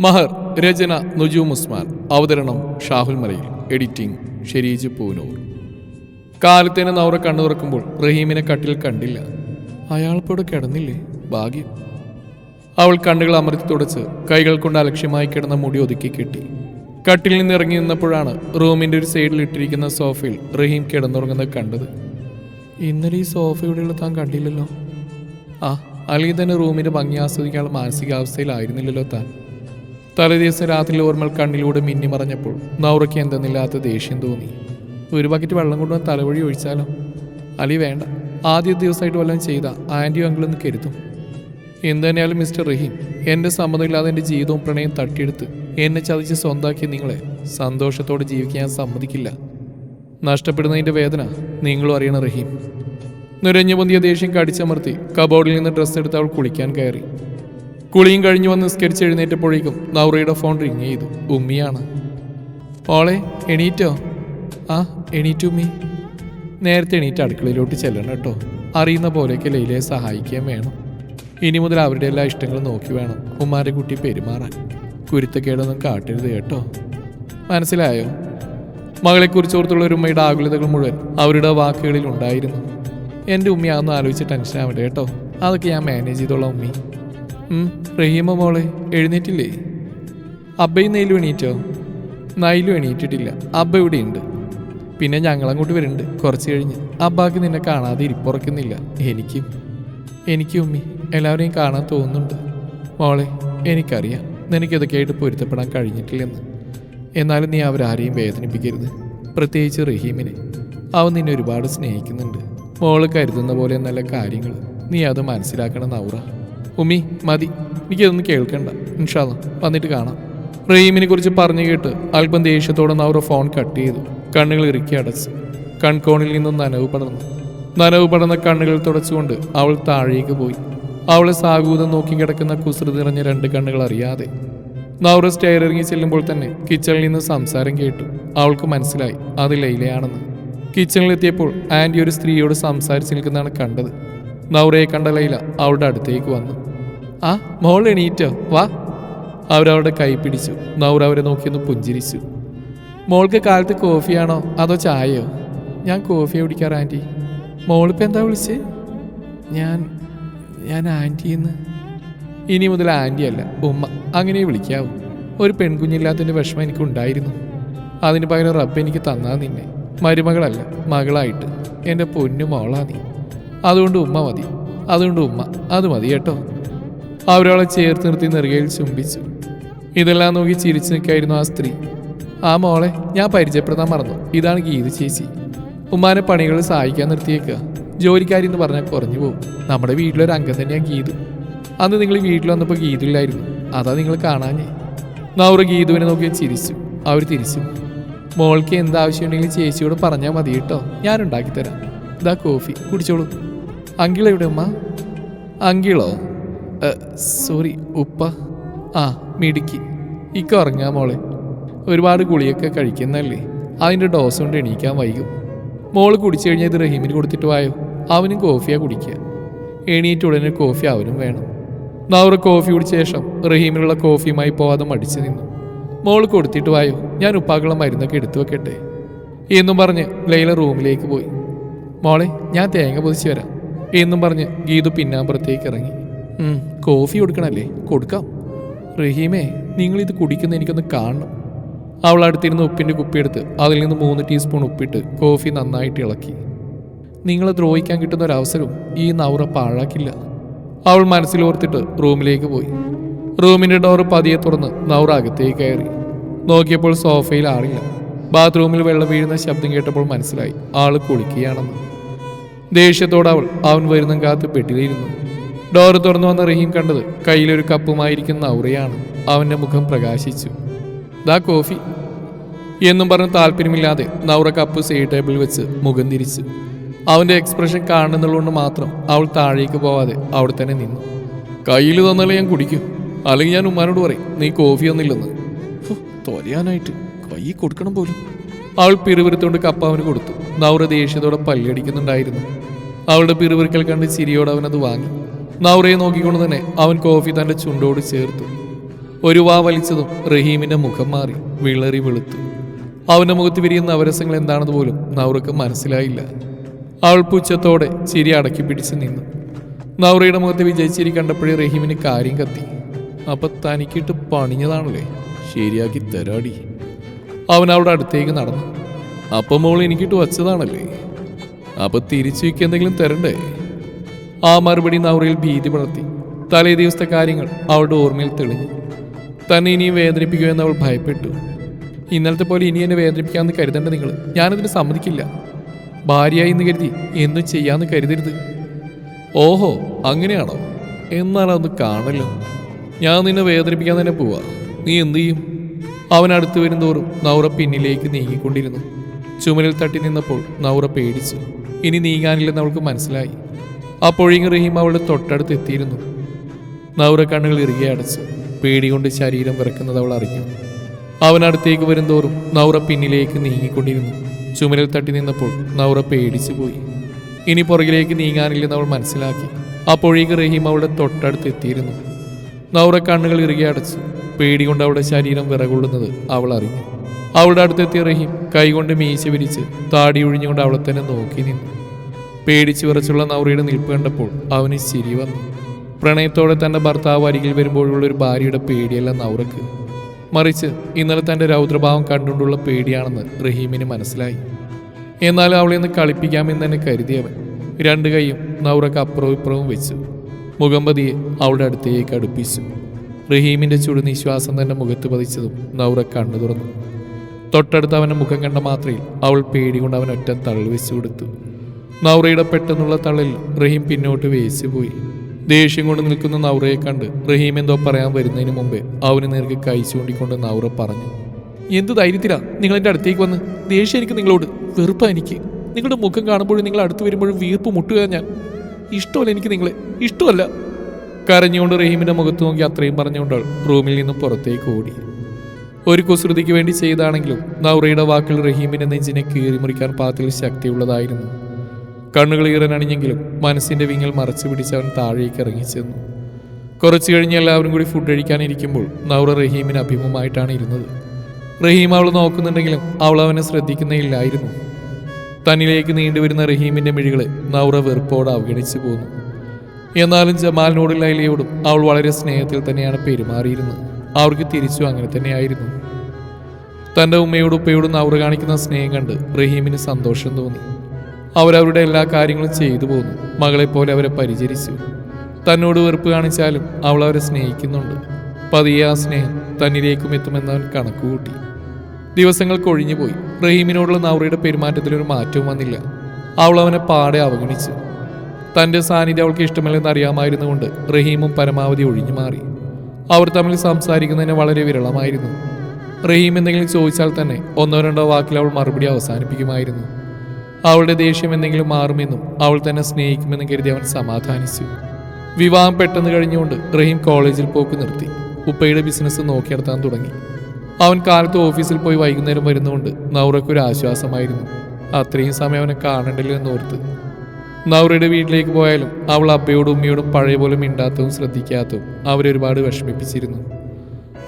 മഹർ രചന നുജൂം ഉസ്മാൻ. അവതരണം ഷാഹുൽ മലയിൽ. എഡിറ്റിംഗ് ഷെരീജ് പൂനൂർ. കാലത്തേന് നൗറ കണ്ണു തുറക്കുമ്പോൾ റഹീമിനെ കട്ടിൽ കണ്ടില്ല. അയാളിപ്പോടെ കിടന്നില്ലേ? ഭാഗ്യം. അവൾ കണ്ണുകൾ അമർത്തി തുടച്ച് കൈകൾ കൊണ്ട് അലക്ഷ്യമായി കിടന്ന മുടി ഒതുക്കി കെട്ടി. കട്ടിൽ നിന്ന് ഇറങ്ങി നിന്നപ്പോഴാണ് റൂമിന്റെ ഒരു സൈഡിൽ ഇട്ടിരിക്കുന്ന സോഫയിൽ റഹീം കിടന്നുറങ്ങുന്നത് കണ്ടത്. ഇന്നലെ ഈ സോഫ താൻ കണ്ടില്ലല്ലോ. ആ അല്ലെങ്കിൽ തന്നെ റൂമിന്റെ ഭംഗി ആസ്വദിക്കാനുള്ള മാനസികാവസ്ഥയിലായിരുന്നില്ലല്ലോ താൻ. തലേദിവസം രാത്രിയിൽ ഓർമ്മൽ കണ്ണിലൂടെ മിന്നി മറഞ്ഞപ്പോൾ നൗറയ്ക്ക് എന്തെന്നില്ലാത്ത ദേഷ്യം തോന്നി. ഒരു ബക്കറ്റ് വെള്ളം കൊണ്ടുവന്ന് തലവഴി ഒഴിച്ചാലോ? അലി വേണ്ട. ആദ്യ ദിവസമായിട്ട് വല്ലതും ചെയ്ത ആന്റിയോ അങ്കിളൊന്ന് കരുതും. എന്തുതന്നെയാലും മിസ്റ്റർ റഹീം എന്റെ സമ്മതമില്ലാതെ എന്റെ ജീവിതവും പ്രണയം തട്ടിയെടുത്ത് എന്നെ ചതിച്ച് സ്വന്താക്കിയ നിങ്ങളെ സന്തോഷത്തോടെ ജീവിക്കാൻ സമ്മതിക്കില്ല. നഷ്ടപ്പെടുന്നതിന്റെ വേദന നിങ്ങളും അറിയണം റഹീം. നിറഞ്ഞു പൊന്തിയ ദേഷ്യം കടിച്ചമർത്തി കബോർഡിൽ നിന്ന് ഡ്രസ്സ് എടുത്ത് അവൾ കുളിക്കാൻ കയറി. കുളിയും കഴിഞ്ഞു വന്ന് നിസ്കരിച്ച് എഴുന്നേറ്റപ്പോഴേക്കും നൗറയുടെ ഫോൺ റിങ് ചെയ്തു. ഉമ്മിയാണ്. ഓളെ എണീറ്റോ? ആ എണീറ്റു ഉമ്മി. നേരത്തെ എണീറ്റ് അടുക്കളയിലോട്ട് ചെല്ലണം കേട്ടോ. അറിയുന്ന പോലെയൊക്കെ ലൈലയെ സഹായിക്കുകയും വേണം. ഇനി മുതൽ അവരുടെ എല്ലാ ഇഷ്ടങ്ങളും നോക്കി വേണം ഉമ്മാരെ കുട്ടി പെരുമാറാൻ. കുരുത്തക്കേടൊന്നും കാട്ടരുത് കേട്ടോ. മനസ്സിലായോ? മകളെക്കുറിച്ച് ഓർത്തുള്ള ഒരു ഉമ്മയുടെ ആകുലതകൾ മുഴുവൻ അവരുടെ വാക്കുകളിൽ ഉണ്ടായിരുന്നു. എന്റെ ഉമ്മയാണെന്ന് ആലോചിച്ച് ടെൻഷൻ ആവണ്ട കേട്ടോ. അതൊക്കെ ഞാൻ മാനേജ് ചെയ്തോളാം ഉമ്മി. റഹീമ മോളെ എഴുന്നേറ്റില്ലേ? അബ്ബയും നെയിലും എണീറ്റോ? നൈലും എണീറ്റിട്ടില്ല. അബ്ബ ഇവിടെയുണ്ട്. പിന്നെ ഞങ്ങളങ്ങോട്ട് വരുന്നുണ്ട് കുറച്ച് കഴിഞ്ഞ്. അബ്ബാക്ക് നിന്നെ കാണാതെ ഇരിപ്പുറക്കുന്നില്ല. എനിക്കും എനിക്കും ഉമ്മി എല്ലാവരെയും കാണാൻ തോന്നുന്നുണ്ട്. മോളെ എനിക്കറിയാം. നിനക്കിതൊക്കെയായിട്ട് പൊരുത്തപ്പെടാൻ കഴിഞ്ഞിട്ടില്ലെന്ന്. എന്നാലും നീ അവരാരെയും വേദനിപ്പിക്കരുത്. പ്രത്യേകിച്ച് റഹീമിനെ. അവൻ നിന്നെ ഒരുപാട് സ്നേഹിക്കുന്നുണ്ട്. മോൾ കരുതുന്ന പോലെ നല്ല കാര്യങ്ങൾ നീ അത് മനസ്സിലാക്കണം നൗറ ഉമ്മി മതി. എനിക്കതൊന്നും കേൾക്കണ്ട. ഇൻഷാല്ല വന്നിട്ട് കാണാം. റഹീമിനെ കുറിച്ച് പറഞ്ഞു കേട്ട് അല്പം ദേഷ്യത്തോടെ നവറ ഫോൺ കട്ട് ചെയ്തു. കണ്ണുകൾ ഇറുക്കി അടച്ചു. കൺകോണിൽ നിന്നും നനവ് പടർന്നു. നനവ് പടർന്ന കണ്ണുകൾ തുടച്ചുകൊണ്ട് അവൾ താഴേക്ക് പോയി. അവളെ സാഗൂതം നോക്കി കിടക്കുന്ന കുസൃതി നിറഞ്ഞ രണ്ട് കണ്ണുകൾ അറിയാതെ. നൗറ സ്റ്റെയർ ഇറങ്ങി ചെല്ലുമ്പോൾ തന്നെ കിച്ചണിൽ നിന്ന് സംസാരം കേട്ടു. അവൾക്ക് മനസ്സിലായി അത് ലൈലയാണെന്ന്. കിച്ചണിലെത്തിയപ്പോൾ ആന്റി ഒരു സ്ത്രീയോട് സംസാരിച്ച് നിൽക്കുന്നതാണ് കണ്ടത്. നൗറയെ കണ്ട ലൈല അവളുടെ അടുത്തേക്ക് വന്നു. ആ മോൾ എണീറ്റോ. വാ. അവരവരുടെ കൈ പിടിച്ചു. നൗറ അവരെ നോക്കിയൊന്ന് പുഞ്ചിരിച്ചു. മോൾക്ക് കാലത്ത് കോഫിയാണോ? അതോ ചായയോ? ഞാൻ കോഫി കുടിക്കാറ് ആന്റി. മോളിപ്പോൾ എന്താ വിളിച്ചേ? ഞാൻ ഞാൻ ആന്റിന്ന് ഇനി മുതൽ ആന്റി അല്ല ഉമ്മ. അങ്ങനെ വിളിക്കാവൂ. ഒരു പെൺകുഞ്ഞില്ലാത്തതിന്റെ വിഷമം എനിക്കുണ്ടായിരുന്നു. അതിന് പകരം റബ്ബ് എനിക്ക് തന്നാ നിന്നെ. മരുമകളല്ല മകളായിട്ട്. എന്റെ പൊന്നു മോളാ നീ. അതുകൊണ്ട് ഉമ്മ മതി. അതുകൊണ്ട് ഉമ്മ അത് മതി കേട്ടോ. അവരവളെ ചേർത്ത് നിർത്തി നെറുകയിൽ ചുംബിച്ചു. ഇതെല്ലാം നോക്കി ചിരിച്ചു നിൽക്കായിരുന്നു ആ സ്ത്രീ. ആ മോളെ ഞാൻ പരിചയപ്പെടുത്താൻ മറന്നു. ഇതാണ് ഗീത ചേച്ചി. ഉമ്മാനെ പണികൾ സഹായിക്കാൻ നിർത്തിയേക്കുക ജോലിക്കാരി എന്ന് പറഞ്ഞാൽ കുറഞ്ഞു പോകും. നമ്മുടെ വീട്ടിലൊരു അംഗം തന്നെയാണ് ഗീതു. അന്ന് നിങ്ങൾ വീട്ടിൽ വന്നപ്പോൾ ഗീതില്ലായിരുന്നു അതാ നിങ്ങൾ കാണാഞ്ഞേ. നൗറ ഗീതുവിനെ നോക്കി ചിരിച്ചു. അവർ തിരിച്ചു. മോൾക്ക് എന്താവശ്യമുണ്ടെങ്കിലും ചേച്ചിയോട് പറഞ്ഞാൽ മതി കേട്ടോ. ഞാൻ ഉണ്ടാക്കി തരാം ഇതാ കോഫി. കുടിച്ചോളൂ. അങ്കിൾ എവിടെ ഉമ്മ? അങ്കിളോ? സോറി ഉപ്പ. ആ മിടുക്കി. ഇക്ക ഉറങ്ങാ മോളെ. ഒരുപാട് ഗുളിയൊക്കെ കഴിക്കുന്നല്ലേ? അതിന്റെ ഡോസ് കൊണ്ട് എണീക്കാൻ വൈകും. മോൾ കുടിച്ചു കഴിഞ്ഞാൽ ഇത് റഹീമിന് കൊടുത്തിട്ട് വായോ? അവനും കോഫിയാണ് കുടിക്കുക എണീറ്റ് ഉടനെ കോഫി അവനും വേണം. നൗറ കോഫി കുടിച്ച ശേഷം റഹീമിനുള്ള കോഫിയുമായി പോവാതെ മടിച്ചു നിന്നു. മോൾ കൊടുത്തിട്ട് വായോ? ഞാൻ ഉപ്പാക്കുള്ള മരുന്നൊക്കെ എടുത്തു വെക്കട്ടെ. എന്നും പറഞ്ഞ് ലൈല റൂമിലേക്ക് പോയി. മോളെ ഞാൻ തേങ്ങ പൊതിച്ച് വരാം. എന്നും പറഞ്ഞ് ഗീതു പിന്നാമ്പുറത്തേക്ക് ഇറങ്ങി. "ഉം, കോഫി കൊടുക്കണല്ലേ? കൊടുക്കാം. റഹീമേ നിങ്ങൾ നിങ്ങളിത് കുടിക്കുന്ന എനിക്കൊന്ന് കാണണം. അവൾ അടുത്തിരുന്ന് ഉപ്പിന്റെ കുപ്പിയെടുത്ത് അതിൽ നിന്ന് മൂന്ന് ടീസ്പൂൺ ഉപ്പിട്ട് കോഫി നന്നായിട്ട് ഇളക്കി. നിങ്ങളെ ദ്രോഹിക്കാൻ കിട്ടുന്ന ഒരു അവസരവും ഈ നൗറ പാഴാക്കില്ല. അവൾ മനസ്സിലോർത്തിട്ട് റൂമിലേക്ക് പോയി. റൂമിന്റെ ഡോർ പതിയെ തുറന്ന് നൗറ അകത്തേക്ക് കയറി. നോക്കിയപ്പോൾ സോഫയിൽ ആളില്ല. ബാത്റൂമിൽ വെള്ളം വീഴുന്ന ശബ്ദം കേട്ടപ്പോൾ മനസ്സിലായി ആൾ കുളിക്കുകയാണെന്ന്. ദേഷ്യത്തോടെ അവൾ അവൻ വരുന്ന കാത്ത് പെട്ടിലിരുന്നു ഡോറ് തുറന്നു വന്ന റഹീം കണ്ടത് കയ്യിലൊരു കപ്പുമായിരിക്കുന്ന ഔറയാണ് അവന്റെ മുഖം പ്രകാശിച്ചു. ദാ കോഫി എന്നും പറഞ്ഞ് താല്പര്യമില്ലാതെ നൗറ കപ്പ് സൈഡ് ടേബിളിൽ വെച്ച് മുഖം തിരിച്ച്. അവന്റെ എക്സ്പ്രഷൻ കാണുന്നുള്ളതുകൊണ്ട് മാത്രം അവൾ താഴേക്ക് പോവാതെ അവിടെ തന്നെ നിന്നു. കയ്യിൽ തന്നാലേ ഞാൻ കുടിക്കും. അല്ലെങ്കിൽ ഞാൻ ഉമ്മാനോട് പറയും നീ കോഫി ഒന്നില്ലെന്ന് ഹോ, തൊലയാനായിട്ട്. കൈ കൊടുക്കണം പോലും. അവൾ പിറുവിരുത്തോണ്ട് കപ്പ അവന് കൊടുത്തു. നൗറ ദേഷ്യത്തോടെ പല്ലടിക്കുന്നുണ്ടായിരുന്നു. അവളുടെ പിറുവിറുക്കൽ കണ്ട് ചിരിയോടെ അവനത് വാങ്ങി. നൗറയെ നോക്കിക്കൊണ്ട് തന്നെ അവൻ കോഫി തന്റെ ചുണ്ടോട് ചേർത്തു. ഒരു വാ വലിച്ചതും റഹീമിന്റെ മുഖം മാറി വിളറി വെളുത്തു. അവന്റെ മുഖത്ത് വിരിയുന്ന അവരസങ്ങൾ എന്താണെന്ന് പോലും നൗറക്ക് മനസ്സിലായില്ല. അവൾ പുച്ഛത്തോടെ ചിരി അടക്കി പിടിച്ച് നിന്നു. നൗറയുടെ മുഖത്ത് വിജയിച്ചിരി കണ്ടപ്പോഴേ റഹീമിന് കാര്യം കത്തി. അപ്പം തനിക്കിട്ട് പണിഞ്ഞതാണല്ലേ? ശരിയാക്കി തരാടി. അവൻ അവളുടെ അടുത്തേക്ക് നടന്നു. അപ്പം മോൾ എനിക്കിട്ട് വച്ചതാണല്ലേ? അപ്പം തിരിച്ചു വയ്ക്ക് എന്തെങ്കിലും തരണ്ടേ? ആ മറുപടി നൗറയിൽ ഭീതി പടർത്തി. തലേ ദിവസത്തെ കാര്യങ്ങൾ അവളുടെ ഓർമ്മയിൽ തെളിഞ്ഞു. തന്നെ ഇനിയും വേദനിപ്പിക്കുമെന്ന് അവൾ ഭയപ്പെട്ടു. ഇന്നലത്തെ പോലെ ഇനി എന്നെ വേദനിപ്പിക്കാമെന്ന് കരുതേണ്ട നിങ്ങൾ. ഞാനതിന് സമ്മതിക്കില്ല. ഭാര്യയായി എന്ന് കരുതി എന്നും ചെയ്യാന്ന് കരുതരുത്. ഓഹോ അങ്ങനെയാണോ? എന്നാൽ കാണല്ലോ ഞാൻ നിന്നെ വേദനിപ്പിക്കാൻ തന്നെ പോവാ. നീ എന്തു ചെയ്യും? അവൻ അടുത്തു വരുന്തോറും നൗറ പിന്നിലേക്ക് നീങ്ങിക്കൊണ്ടിരുന്നു. ചുമലിൽ തട്ടി നിന്നപ്പോൾ നൗറ പേടിച്ചു. ഇനി നീങ്ങാനില്ലെന്ന് അവൾക്ക് മനസ്സിലായി. അപ്പോഴേക്കും റഹീം അവളുടെ തൊട്ടടുത്ത് എത്തിയിരുന്നു. നൗറ കണ്ണുകൾ ഇറുകെ അടച്ചു പേടി കൊണ്ട് ശരീരം വിറക്കുന്നത് അവൾ അറിഞ്ഞു. അവൻ അടുത്തേക്ക് വരുന്തോറും നൗറ പിന്നിലേക്ക് നീങ്ങിക്കൊണ്ടിരുന്നു. ചുമരിൽ തട്ടി നിന്നപ്പോൾ നൗറ പേടിച്ചു പോയി. ഇനി പുറകിലേക്ക് നീങ്ങാനില്ലെന്ന് അവൾ മനസ്സിലാക്കി. അപ്പോഴേക്ക് റഹീം അവളുടെ തൊട്ടടുത്ത് എത്തിയിരുന്നു. നൗറ കണ്ണുകൾ ഇറുകെ അടച്ചു പേടി കൊണ്ട് അവളുടെ ശരീരം വിറകൊള്ളുന്നത് അവൾ അറിഞ്ഞു. അവളുടെ അടുത്തെത്തിയ റഹീം കൈകൊണ്ട് മീശ വിരിച്ച് താടി ഒഴിഞ്ഞുകൊണ്ട് അവളെ തന്നെ നോക്കി നിന്നു. പേടിച്ചു വിറച്ചുള്ള നൗറിയുടെ നിൽപ്പ് കണ്ടപ്പോൾ അവന് ചിരി വന്നു. പ്രണയത്തോടെ തന്റെ ഭർത്താവ് അരികിൽ വരുമ്പോഴുള്ള ഒരു ഭാര്യയുടെ പേടിയല്ല നൗറക്ക്. മറിച്ച് ഇന്നലെ തന്റെ രൗദ്രഭാവം കണ്ടുകൊണ്ടുള്ള പേടിയാണെന്ന് റഹീമിന് മനസ്സിലായി. എന്നാൽ അവളെ ഒന്ന് കളിപ്പിക്കാമെന്ന് തന്നെ കരുതിയവൻ രണ്ട് കൈയും നൗറക്ക് അപ്പുറവും ഇപ്പുറവും വെച്ചു. മുഖമ്പതിയെ അവളുടെ അടുത്തേക്ക് അടുപ്പിച്ചു. റഹീമിന്റെ ചുടുനിശ്വാസം തന്നെ മുഖത്ത് പതിച്ചതും നൗറ കണ്ണു തുറന്നു. തൊട്ടടുത്ത് അവന്റെ മുഖം കണ്ട മാത്രയിൽ അവൾ പേടി കൊണ്ട് അവൻ ഒറ്റ തള്ളി വെച്ചു കൊടുത്തു. നൗറയുടെ പെട്ടെന്നുള്ള തള്ളിൽ റഹീം പിന്നോട്ട് വേസിപ്പോയി ദേഷ്യം കൊണ്ട് നിൽക്കുന്ന നൗറയെ കണ്ട് റഹീം എന്തോ പറയാൻ വരുന്നതിന് മുമ്പേ അവന് നേർക്ക് കൈ ചൂണ്ടിക്കൊണ്ട് നൗറ പറഞ്ഞു എന്ത് ധൈര്യത്തിലാ നിങ്ങൾ എന്റെ അടുത്തേക്ക് വന്ന്? ദേഷ്യം എനിക്ക് നിങ്ങളോട് വെറുപ്പാ എനിക്ക്. നിങ്ങളുടെ മുഖം കാണുമ്പോഴും നിങ്ങൾ അടുത്ത് വരുമ്പോഴും വീർപ്പ് മുട്ടുക ഞാൻ. ഇഷ്ടമല്ല എനിക്ക് നിങ്ങളെ ഇഷ്ടമല്ല. കരഞ്ഞുകൊണ്ട് റഹീമിന്റെ മുഖത്ത് നോക്കി അത്രയും പറഞ്ഞുകൊണ്ട് റൂമിൽ നിന്ന് പുറത്തേക്ക് ഓടി. ഒരു കുസൃതിക്ക് വേണ്ടി ചെയ്താണെങ്കിലും നൗറയുടെ വാക്കിൽ റഹീമിന്റെ നെഞ്ചിനെ കീറിമുറിക്കാൻ പാത്തിൽ ശക്തിയുള്ളതായിരുന്നു. കണ്ണുകൾ ഈറനണിഞ്ഞെങ്കിലും മനസ്സിന്റെ വിങ്ങൽ മറച്ചു പിടിച്ച് അവൻ താഴേക്ക് ഇറങ്ങിച്ചെന്നു കുറച്ചു കഴിഞ്ഞ് എല്ലാവരും കൂടി ഫുഡ് കഴിക്കാനിരിക്കുമ്പോൾ നൗറ റഹീമിന് അഭിമുഖമായിട്ടാണ് ഇരുന്നത്. റഹീം അവൾ നോക്കുന്നുണ്ടെങ്കിലും അവൾ അവനെ ശ്രദ്ധിക്കുന്നേയില്ലായിരുന്നു. തന്നിലേക്ക് നീണ്ടുവരുന്ന റഹീമിന്റെ മിഴികളെ നൗറ വെറുപ്പോടെ അവഗണിച്ചു പോന്നു. എന്നാലും ജമാലിനോടും ലൈലയോടും അവൾ വളരെ സ്നേഹത്തിൽ തന്നെയാണ് പെരുമാറിയിരുന്നത്. അവർക്ക് തിരിച്ചു അങ്ങനെ തന്നെയായിരുന്നു. തന്റെ ഉമ്മയോടും ഉപ്പയോടും നൗറ കാണിക്കുന്ന സ്നേഹം കണ്ട് റഹീമിന് സന്തോഷം തോന്നി. അവരവരുടെ എല്ലാ കാര്യങ്ങളും ചെയ്തു പോന്നു. മകളെപ്പോലെ അവരെ പരിചരിച്ചു. തന്നോട് വെറുപ്പ് കാണിച്ചാലും അവൾ അവരെ സ്നേഹിക്കുന്നുണ്ട്. പതിയെ ആ സ്നേഹം തന്നിലേക്കും എത്തുമെന്ന് അവൻ കണക്കുകൂട്ടി. ദിവസങ്ങൾ കൊഴിഞ്ഞുപോയി റഹീമിനോടുള്ള നൗറയുടെ പെരുമാറ്റത്തിൽ ഒരു മാറ്റവും വന്നില്ല. അവൾ അവനെ പാടെ അവഗണിച്ചു. തന്റെ സാന്നിധ്യം അവൾക്ക് ഇഷ്ടമല്ലെന്ന് അറിയാമായിരുന്നുകൊണ്ട് റഹീമും പരമാവധി ഒഴിഞ്ഞു മാറി. അവർ തമ്മിൽ സംസാരിക്കുന്നതിന് വളരെ വിരളമായിരുന്നു. റഹീം എന്തെങ്കിലും ചോദിച്ചാൽ തന്നെ ഒന്നോ രണ്ടോ വാക്കിൽ അവൾ മറുപടി അവസാനിപ്പിക്കുമായിരുന്നു. അവളുടെ ദേഷ്യം എന്തെങ്കിലും മാറുമെന്നും അവൾ തന്നെ സ്നേഹിക്കുമെന്നും കരുതി അവൻ സമാധാനിച്ചു. വിവാഹം പെട്ടെന്ന് കഴിഞ്ഞുകൊണ്ട് റഹീം കോളേജിൽ പോക്ക് നിർത്തി. ഉപ്പയുടെ ബിസിനസ് നോക്കി നടത്താൻ തുടങ്ങി. അവൻ കാലത്ത് ഓഫീസിൽ പോയി വൈകുന്നേരം വരുന്നതുകൊണ്ട് നൗറയ്ക്കൊരു ആശ്വാസമായിരുന്നു. അത്രയും സമയം അവനെ കാണണ്ടല്ലോ എന്ന് എന്നോർത്ത് നൗറയുടെ വീട്ടിലേക്ക് പോയാലും അവൾ അപ്പയോടും ഉമ്മയോടും പഴയ പോലെ മിണ്ടാത്തതും ശ്രദ്ധിക്കാത്തതും അവരൊരുപാട് വിഷമിപ്പിച്ചിരുന്നു.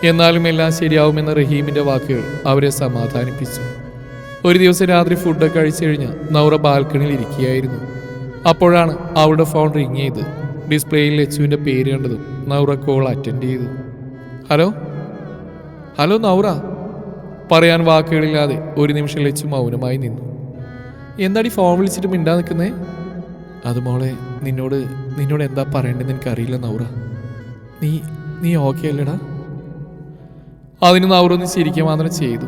എന്നാലും എല്ലാം ശരിയാവുമെന്ന റഹീമിന്റെ വാക്കുകൾ അവരെ സമാധാനിപ്പിച്ചു. ഒരു ദിവസം രാത്രി ഫുഡ് കഴിച്ചു കഴിഞ്ഞ് നൗറ ബാൽക്കണിയിൽ ഇരിക്കുകയായിരുന്നു. അപ്പോഴാണ് അവളുടെ ഫോൺ റിങ് ചെയ്ത് ഡിസ്പ്ലേയിൽ ലച്ചുവിന്റെ പേര് കണ്ടതും നൗറ കോൾ അറ്റൻഡ് ചെയ്തു. ഹലോ? ഹലോ നൗറ? പറയാൻ വാക്കുകളില്ലാതെ ഒരു നിമിഷം ലച്ചു മൗനമായി നിന്നു. എന്താടി ഫോൺ വിളിച്ചിട്ട് മിണ്ടാ നിൽക്കുന്നേ? അത് മോളെ നിന്നോട് നിന്നോട് എന്താ പറയേണ്ടതെന്ന് എനിക്കറിയില്ല നൗറ. നീ നീ ഓക്കെ അല്ലേടാ? അതിന് നൗറ ഒന്ന് ചിരിക്കുക മാത്രം ചെയ്തു.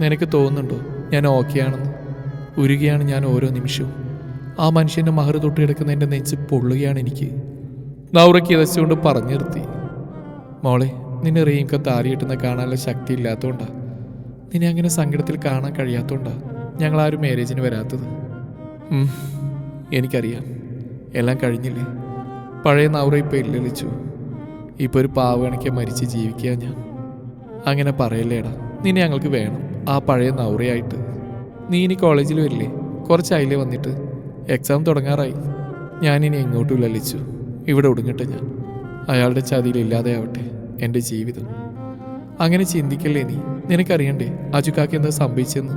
നിനക്ക് തോന്നുന്നുണ്ടോ? ഞാൻ ഓക്കെ ആണെന്ന് ഉരുകയാണ് ഞാൻ ഓരോ നിമിഷവും. ആ മനുഷ്യന്റെ മഹർ തൊട്ട് കിടക്കുന്ന എന്റെ നെഞ്ച് പൊള്ളുകയാണ് എനിക്ക്. നൗറയ്ക്ക് ഇതച്ചുകൊണ്ട് പറഞ്ഞു നിർത്തി. മോളെ നിന്നെ റീങ്ക താരിയിട്ടുന്ന കാണാനുള്ള ശക്തി ഇല്ലാത്തതുകൊണ്ടാ നിന്നെ അങ്ങനെ സങ്കടത്തിൽ കാണാൻ കഴിയാത്തതുകൊണ്ടാ ഒരു മാരേജിന് വരാത്തത്. എനിക്കറിയാം. എല്ലാം കഴിഞ്ഞില്ലേ? പഴയ നൗറ ഇപ്പോൾ ഇല്ലലിച്ചു. ഇപ്പോൾ ഒരു പാവണയ്ക്ക് മരിച്ച് ജീവിക്കുക ഞാൻ. അങ്ങനെ പറയല്ലേടാ. നിന്നെ ഞങ്ങൾക്ക് വേണം. ആ പഴയ നൗറിയായിട്ട്. നീ ഇനി കോളേജിൽ വരില്ലേ? കുറച്ചായില്ലേ വന്നിട്ട്. എക്സാം തുടങ്ങാറായി. ഞാനിനി എങ്ങോട്ടും ലലിച്ചു ഇവിടെ ഒടുങ്ങട്ടെ ഞാൻ. അയാളുടെ ചതിയിൽ ഇല്ലാതെയാവട്ടെ എന്റെ ജീവിതം. അങ്ങനെ ചിന്തിക്കല്ലേ നീ? നിനക്കറിയണ്ടേ അജുക്കാക്ക് എന്താ സംഭവിച്ചെന്ന്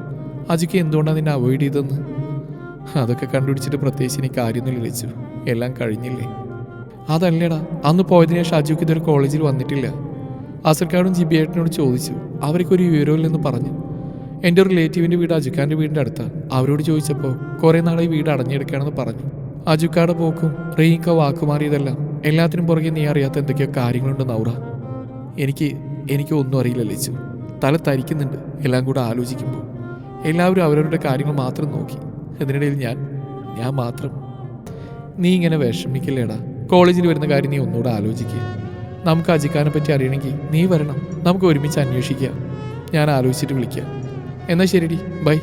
അജുക്ക് എന്തുകൊണ്ടാണ് നിന്നെ അവോയ്ഡ് ചെയ്തെന്ന് അതൊക്കെ കണ്ടുപിടിച്ചിട്ട് പ്രത്യേകിച്ച് എനിക്ക് കാര്യമൊന്നും ലഭിച്ചു എല്ലാം കഴിഞ്ഞില്ലേ? അതല്ലേടാ അന്ന് പോയതിനു ശേഷം അജുക്ക് ഇതൊരു കോളേജിൽ വന്നിട്ടില്ല. അസർക്കാടും ജിബിയേട്ടനോട് ചോദിച്ചു. അവർക്കൊരു വിവരമില്ലെന്ന് പറഞ്ഞു. എന്റെ റിലേറ്റീവിന്റെ വീട് അജുക്കാന്റെ വീടിന്റെ അടുത്താണ് അവരോട് ചോദിച്ചപ്പോൾ കുറേ നാളായി വീട് അടഞ്ഞെടുക്കുകയാണെന്ന് പറഞ്ഞു. അജുക്കാടെ പോക്കും റീക്ക വാക്കുമാറിയതെല്ലാം എല്ലാത്തിനും പുറകെ നീ അറിയാത്ത എന്തൊക്കെയോ കാര്യങ്ങളുണ്ട് നൗറ. എനിക്ക് എനിക്ക് ഒന്നും അറിയില്ല ലച്ചു തല തരിക്കുന്നുണ്ട് എല്ലാം കൂടെ ആലോചിക്കുമ്പോൾ എല്ലാവരും അവരവരുടെ കാര്യങ്ങൾ മാത്രം നോക്കി. എന്നിടയിൽ ഞാൻ ഞാൻ മാത്രം. നീ ഇങ്ങനെ വിഷമിക്കില്ലേടാ. കോളേജിൽ വരുന്ന കാര്യം നീ ഒന്നുകൂടെ ആലോചിക്കുക നമുക്ക് അജിക്കാനെ പറ്റി അറിയണമെങ്കിൽ നീ വരണം. നമുക്ക് ഒരുമിച്ച് അന്വേഷിക്കാം. ഞാൻ ആലോചിച്ചിട്ട് വിളിക്കാം. എന്നാൽ ശരിടി ബൈ.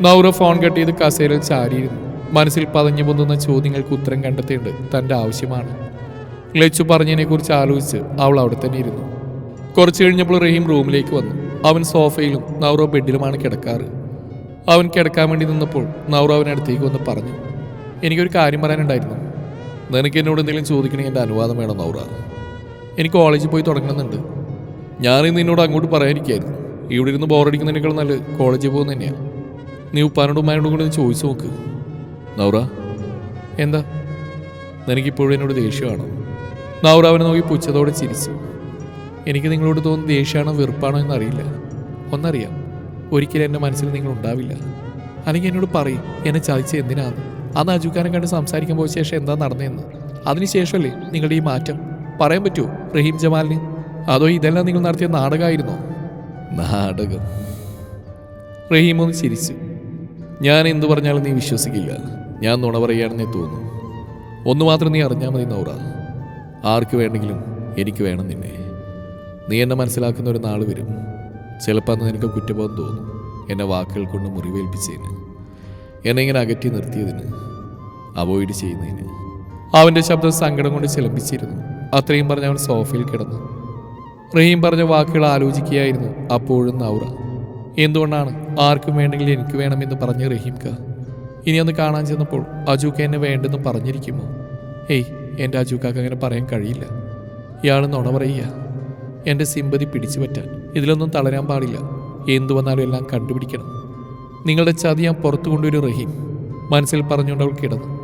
നൗറ ഫോൺ കട്ട് കസേരയിൽ ചാരിയിരുന്നു. മനസ്സിൽ പതഞ്ഞു പൊന്നുന്ന ചോദ്യങ്ങൾക്ക് ഉത്തരം കണ്ടെത്തേണ്ടത് തന്റെ ആവശ്യമാണ്. ലച്ചു പറഞ്ഞതിനെക്കുറിച്ച് ആലോചിച്ച് അവൾ അവിടെ തന്നെ ഇരുന്നു. കുറച്ച് കഴിഞ്ഞപ്പോൾ റഹീം റൂമിലേക്ക് വന്നു. അവൻ സോഫയിലും നൗറ ബെഡിലുമാണ് കിടക്കാറ്. അവൻ കിടക്കാൻ വേണ്ടി നിന്നപ്പോൾ നൗറ അവനടുത്തേക്ക് വന്ന് പറഞ്ഞു എനിക്കൊരു കാര്യം പറയാനുണ്ടായിരുന്നു. നിനക്ക് എന്നോട് എന്തെങ്കിലും ചോദിക്കണമെങ്കിൽ എന്റെ അനുവാദം വേണം നൗറ. എനിക്ക് കോളേജിൽ പോയി തുടങ്ങണമെന്നുണ്ട്. ഞാനിന്ന് നിന്നോട് അങ്ങോട്ട് പറയാനിരിക്കായിരുന്നു ഇവിടെ ഇരുന്ന് ബോറടിക്കുന്നതിനേക്കാൾ നല്ല കോളേജിൽ പോകുന്ന തന്നെയാണ് നീ ഉപ്പാനോടും ഉമ്മാനോടും കൂടി ഒന്ന് ചോദിച്ചു നോക്ക്. നൗറ? എന്താ? നിനക്കിപ്പോഴും എന്നോട് ദേഷ്യമാണോ? നൗറ അവനെ നോക്കി പുച്ഛത്തോടെ ചിരിച്ചു. എനിക്ക് നിങ്ങളോട് തോന്നുന്ന ദേഷ്യമാണോ വെറുപ്പാണോ എന്നറിയില്ല. ഒന്നറിയാം. ഒരിക്കലും എന്റെ മനസ്സിൽ നിങ്ങൾ ഉണ്ടാവില്ല. അല്ലെങ്കിൽ എന്നോട് പറയും എന്നെ ചതിച്ച് എന്തിനാന്ന്. ആ അജുക്കാനെ കണ്ട് സംസാരിക്കാൻ പോയ ശേഷം എന്താ നടന്നതെന്ന്. അതിനുശേഷമല്ലേ നിങ്ങളുടെ ഈ മാറ്റം? പറയാൻ പറ്റുമോ റഹീം ജമാലിന്? അതോ ഇതെല്ലാം നിങ്ങൾ നടത്തിയ നാടകമായിരുന്നോ? നാടകം. റഹീം ഒന്ന് ചിരിച്ചു. ഞാൻ എന്തു പറഞ്ഞാലും നീ വിശ്വസിക്കില്ല. ഞാൻ നുണ പറയുകയാണെന്നേ തോന്നുന്നു ഒന്ന് മാത്രം നീ അറിഞ്ഞാൽ മതി നൗറ. ആർക്ക് വേണമെങ്കിലും എനിക്ക് വേണം നിന്നെ. നീ എന്നെ മനസ്സിലാക്കുന്ന ഒരു നാൾ വരും. ചിലപ്പോൾ അന്ന് നിനക്ക് കുറ്റബോധം തോന്നും. എന്നെ വാക്കുകൾ കൊണ്ട് മുറിവേൽപ്പിച്ചതിന്. എന്നെ ഇങ്ങനെ അകറ്റി നിർത്തിയതിന്. അവോയ്ഡ് ചെയ്യുന്നതിന്. അവന്റെ ശബ്ദം സങ്കടം കൊണ്ട് ചിലപ്പിച്ചിരുന്നു അത്രയും പറഞ്ഞ് അവൻ സോഫയിൽ കിടന്നു. റഹീം പറഞ്ഞ വാക്കുകൾ ആലോചിക്കുകയായിരുന്നു. അപ്പോഴും നൗറ എന്തുകൊണ്ടാണ്? ആർക്കും വേണ്ടെങ്കിൽ എനിക്ക് വേണമെന്ന് പറഞ്ഞ ക ഇനി ഒന്ന് കാണാൻ ചെന്നപ്പോൾ അജൂക്ക എന്നെ വേണ്ടെന്ന് പറഞ്ഞിരിക്കുമോ? ഏയ് എന്റെ അജൂക്കാക്ക് അങ്ങനെ പറയാൻ കഴിയില്ല. ഇയാൾ നുണ പറയുക. എന്റെ സിമ്പതി പിടിച്ചു പറ്റാൻ. ഇതിലൊന്നും തളരാൻ പാടില്ല. എന്തു വന്നാലും എല്ലാം കണ്ടുപിടിക്കണം. നിങ്ങളുടെ ചതി ഞാൻ പുറത്തു കൊണ്ടുവരും റഹീം. മനസ്സിൽ പറഞ്ഞുകൊണ്ട് അവൾ കിടന്നു.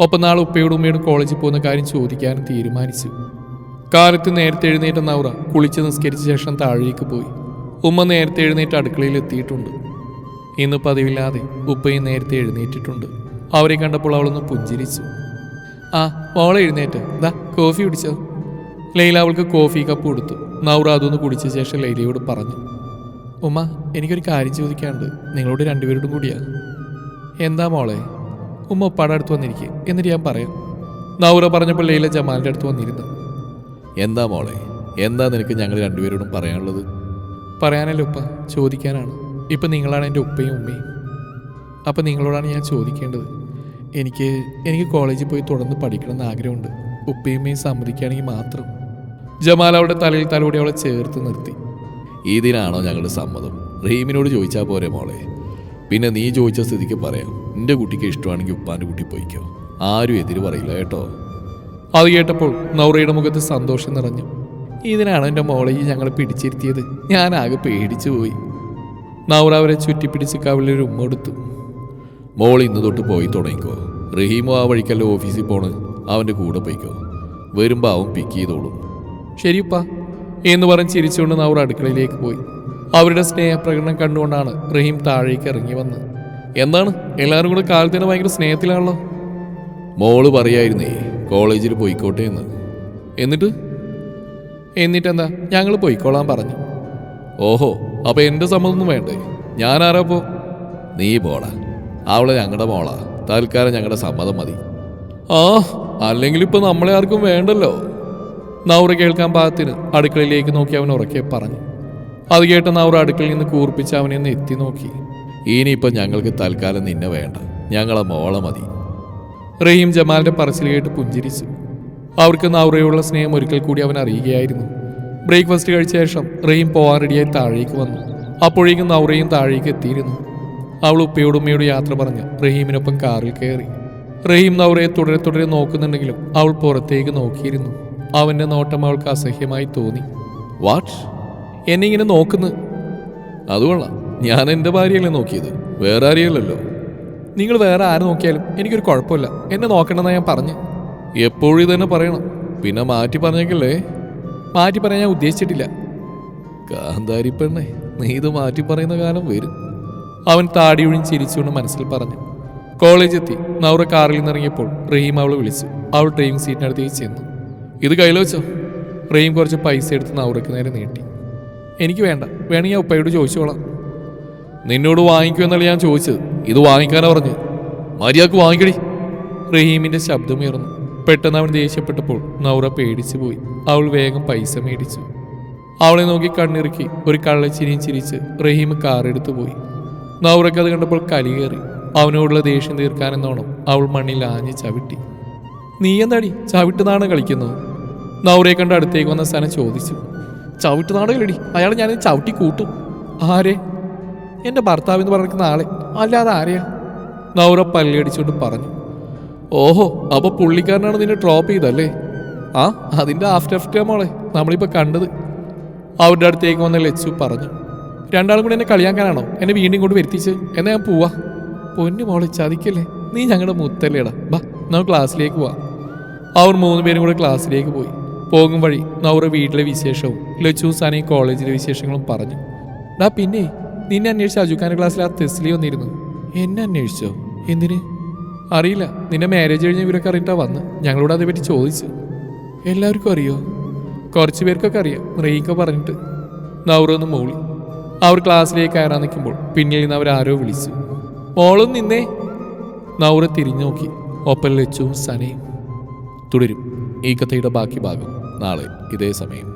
ഒപ്പം നാളെ ഉപ്പയോടും ഉമ്മയോടും കോളേജിൽ പോകുന്ന കാര്യം ചോദിക്കാനും തീരുമാനിച്ചു. കാലത്ത് നേരത്തെ എഴുന്നേറ്റ നൗറ കുളിച്ച് നിസ്കരിച്ച ശേഷം താഴേക്ക് പോയി. ഉമ്മ നേരത്തെ എഴുന്നേറ്റ് അടുക്കളയിൽ എത്തിയിട്ടുണ്ട്. ഇന്ന് പതിവില്ലാതെ ഉപ്പയും നേരത്തെ എഴുന്നേറ്റിട്ടുണ്ട്. അവരെ കണ്ടപ്പോൾ അവളൊന്ന് പുഞ്ചിരിച്ചു. ആ മോളെ എഴുന്നേറ്റ്. ദാ കോഫി കുടിച്ചോ. ലൈല അവൾക്ക് കോഫി കപ്പ് കൊടുത്തു. നൗറ അതൊന്ന് കുടിച്ച ശേഷം ലൈലയോട് പറഞ്ഞു. ഉമ്മ എനിക്കൊരു കാര്യം ചോദിക്കാണ്ട് നിങ്ങളോട് രണ്ടുപേരോടും കൂടിയാ. എന്താ മോളെ? ഉമ്മ ഉപ്പാടെ അടുത്ത് വന്നിരിക്കുക എന്നിട്ട് ഞാൻ പറയാം. നൗറ പറഞ്ഞപ്പോൾ ലൈല ജമാലിന്റെ അടുത്ത് വന്നിരുന്നു. എന്താ മോളെ? എന്താ നിനക്ക് ഞങ്ങൾ രണ്ടുപേരോടും പറയാനുള്ളത്? പറയാനല്ല ഉപ്പ. ചോദിക്കാനാണ്. ഇപ്പം നിങ്ങളാണ് എന്റെ ഉപ്പയും ഉമ്മയും. അപ്പം നിങ്ങളോടാണ് ഞാൻ ചോദിക്കേണ്ടത്. എനിക്ക് എനിക്ക് കോളേജിൽ പോയി തുടർന്ന് പഠിക്കണം പഠിക്കണമെന്ന് ആഗ്രഹമുണ്ട്. ഉപ്പയും ഉമ്മയും സമ്മതിക്കുകയാണെങ്കിൽ മാത്രം. ജമാൽ അവളുടെ തലയിൽ തലോടി അവളെ ചേർത്ത് നിർത്തി. ഇതിനാണോ ഞങ്ങളുടെ സമ്മതം? റഹീമിനോട് ചോദിച്ചാൽ പോരെ മോളെ? പിന്നെ നീ ചോദിച്ച സ്ഥിതിക്ക് പറയാം. നിന്റെ കുട്ടിക്ക് ഇഷ്ടമാണെങ്കിൽ ഉപ്പാന്റെ കുട്ടി പോയിക്കോ. ആരും എതിര് പറയില്ല കേട്ടോ. അത് കേട്ടപ്പോൾ നൗറയുടെ മുഖത്ത് സന്തോഷം നിറഞ്ഞു. ഇതിനാണ് എന്റെ മോളെ ഈ ഞങ്ങളെ പിടിച്ചിരുത്തിയത്. ഞാൻ ആകെ പേടിച്ചു പോയി. നൗറ അവരെ ചുറ്റിപ്പിടിച്ച് കവിളിൽ ഉമ്മ കൊടുത്തു മോൾ ഇന്ന് തൊട്ട് പോയി തുടങ്ങിക്കോ. റഹീമോ ആ വഴിക്കല്ല ഓഫീസിൽ പോണ്. അവന്റെ കൂടെ പോയിക്കോ. വരുമ്പോൾ അവൻ പിക്ക് ചെയ്തോളും. ശരിയപ്പാ എന്ന് പറഞ്ഞ് ചിരിച്ചുകൊണ്ട് നൗറ അടുക്കളയിലേക്ക് പോയി. അവരുടെ സ്നേഹപ്രകടനം കണ്ടുകൊണ്ടാണ് റഹീം താഴേക്ക് ഇറങ്ങി വന്നത്. എന്താണ്? എല്ലാവരും കൂടെ കാലത്തിന് ഭയങ്കര സ്നേഹത്തിലാണല്ലോ. മോൾ പറയായിരുന്നേ കോളേജിൽ പോയിക്കോട്ടെ എന്ന്. എന്നിട്ട്? എന്നിട്ടെന്താ? ഞങ്ങൾ പോയിക്കോളാൻ പറഞ്ഞു. ഓഹോ അപ്പോൾ എന്റെ സമ്മതമൊന്നും വേണ്ടേ? ഞാൻ പോ നീ പോടാ. അവളെ ഞങ്ങളുടെ മോളാ. തൽക്കാലം ഞങ്ങളുടെ സമ്മതം മതി. ആ അല്ലെങ്കിൽ ഇപ്പൊ നമ്മളെ ആർക്കും വേണ്ടല്ലോ. നൗറ കേൾക്കാൻ പാകത്തിന് അടുക്കളയിലേക്ക് നോക്കി അവൻ ഉറക്കെ പറഞ്ഞു. അത് കേട്ട നൗറ അടുക്കളയിൽ നിന്ന് കൂർപ്പിച്ച് അവനെ ഒന്ന് എത്തി നോക്കി. ഇനിയിപ്പോൾ ഞങ്ങൾക്ക് തൽക്കാലം നിന്നെ വേണ്ട. ഞങ്ങളെ മോളെ മതി. റഹീം ജമാലിന്റെ പറച്ചിൽ കേട്ട് പുഞ്ചിരിച്ചു. അവർക്ക് നൗറയുള്ള സ്നേഹം ഒരിക്കൽ കൂടി അവൻ അറിയുകയായിരുന്നു. ബ്രേക്ക്ഫാസ്റ്റ് കഴിച്ച ശേഷം റഹീം പോവാൻ റെഡിയായി താഴേക്ക് വന്നു. അപ്പോഴേക്കും നൗറയും താഴേക്ക് എത്തിയിരുന്നു. അവൾ ഉപ്പയോടും ഉമ്മയോട് യാത്ര പറഞ്ഞ് റഹീമിനൊപ്പം കാറിൽ കയറി. റഹീം നൗറയെ തുടരെ തുടരെ നോക്കുന്നുണ്ടെങ്കിലും അവൾ പുറത്തേക്ക് നോക്കിയിരുന്നു. അവന്റെ നോട്ടം അവൾക്ക് അസഹ്യമായി തോന്നി. വാട്ട് എന്നെ ഇങ്ങനെ നോക്കുന്നു. അതുകൊള്ളാം ഞാൻ എന്റെ ഭാര്യയല്ലേ നോക്കിയത്. വേറെ ആരെയല്ലല്ലോ നിങ്ങൾ വേറെ ആര് നോക്കിയാലും എനിക്കൊരു കുഴപ്പമില്ല. എന്നെ നോക്കണമെന്നാ ഞാൻ പറഞ്ഞു. എപ്പോഴും ഇതന്നെ തന്നെ പറയണം. പിന്നെ മാറ്റി പറഞ്ഞേക്കല്ലേ? മാറ്റി പറയാൻ ഞാൻ ഉദ്ദേശിച്ചിട്ടില്ല. കാന്താരി പെണ്ണെ നീ ഇത് മാറ്റി പറയുന്ന കാലം വരും. അവൻ താടിയൊഴിഞ്ഞ് ചിരിച്ചുകൊണ്ട് മനസ്സിൽ പറഞ്ഞു. കോളേജ് എത്തി നൗറ കാറിൽ നിന്നിറങ്ങിയപ്പോൾ റഹീം അവളെ വിളിച്ചു. അവൾ ഡ്രൈവിംഗ് സീറ്റിനടുത്തേക്ക് ചെന്നു. ഇത് കയ്യിൽ വെച്ചോ? റഹീം കുറച്ച് പൈസ എടുത്ത് നൗറയ്ക്ക് നേരെ നീട്ടി. എനിക്ക് വേണ്ട. വേണമെങ്കിൽ ഞാൻ ഉപ്പയോട് ചോദിച്ചോളാം. നിന്നോട് വാങ്ങിക്കുമെന്നല്ല ഞാൻ ചോദിച്ചത്. ഇത് വാങ്ങിക്കാനാ പറഞ്ഞു. മര്യാദയ്ക്ക് വാങ്ങിക്കടി. റഹീമിന്റെ ശബ്ദമുയർന്നു പെട്ടെന്ന് അവൻ ദേഷ്യപ്പെട്ടപ്പോൾ നൗറ പേടിച്ചു പോയി. അവൾ വേഗം പൈസ മേടിച്ചു. അവളെ നോക്കി കണ്ണിറുക്കി ഒരു കള്ളച്ചിരിയും ചിരിച്ച് റഹീം കാറെടുത്തു പോയി. നൗറയ്ക്ക് അത് കണ്ടപ്പോൾ കലി കയറി. അവനോടുള്ള ദേഷ്യം തീർക്കാനെന്നോണം അവൾ മണ്ണിൽ ആഞ്ഞ് ചവിട്ടി. നീ എന്താടി? ചവിട്ടുനാണ് കളിക്കുന്നത് നൗറയെ കണ്ട് അടുത്തേക്ക് വന്ന സ്ഥലം ചോദിച്ചു. ചവിട്ടുനാടകലടി അയാൾ ഞാൻ ചവിട്ടി കൂട്ടും. ആരെ? എന്റെ ഭർത്താവ് എന്ന് പറഞ്ഞിരിക്കുന്ന ആളെ. അല്ലാതെ ആരെയാ? നൗറ പല്ലടിച്ചുകൊണ്ട് പറഞ്ഞു. ഓഹോ അപ്പൊ പുള്ളിക്കാരനാണ് നിന്നെ ഡ്രോപ്പ് ചെയ്തല്ലേ? ആ അതിന്റെ ആഫ്റ്റർ എഫ്റ്റ് മോളെ നമ്മളിപ്പോൾ കണ്ടത്. അവരുടെ അടുത്തേക്ക് വന്ന ലച്ചു പറഞ്ഞു. രണ്ടാളും കൂടി എന്നെ കളിയാക്കാനാണോ? എന്നെ വീണ്ടും കൊണ്ട് വരുത്തിച്ച്. എന്നാ ഞാൻ പോവാ. പൊന്നു മോളെ ചതിക്കല്ലേ? നീ ഞങ്ങളുടെ മുത്തല്ലേടാ. ബാ നമുക്ക് ക്ലാസ്സിലേക്ക് പോവാ. അവർ മൂന്ന് പേരും കൂടെ ക്ലാസ്സിലേക്ക് പോയി. പോകും വഴി നൗറ വീട്ടിലെ വിശേഷവും ലച്ചു സാനി കോളേജിലെ വിശേഷങ്ങളും പറഞ്ഞു. ഡാ പിന്നെ? നിന്നെ അന്വേഷിച്ച് അജുഖാൻ ക്ലാസ്സിൽ ആ തെസ്ലി വന്നിരുന്നു. എന്നെ അന്വേഷിച്ചോ? എന്തിന്? അറിയില്ല. നിന്നെ മാരേജ് കഴിഞ്ഞ ഇവരൊക്കെ അറിഞ്ഞിട്ടാ വന്ന്. ഞങ്ങളോട് അതേപറ്റി ചോദിച്ചു. എല്ലാവർക്കും അറിയോ? കുറച്ച് പേർക്കൊക്കെ അറിയാം. റീക്ക പറഞ്ഞിട്ട്. നൗറ ഒന്ന് മൂളി. അവർ ക്ലാസ്സിലേക്ക് കയറാൻ നിൽക്കുമ്പോൾ പിന്നിൽ നിന്ന് അവരാരോ വിളിച്ചു. മോളും നിന്നേ. നൗറ തിരിഞ്ഞു നോക്കി ഒപ്പം വെച്ചു സനയും തുടരും. ഈ കഥയുടെ ബാക്കി ഭാഗം നാളെ ഇതേ സമയം.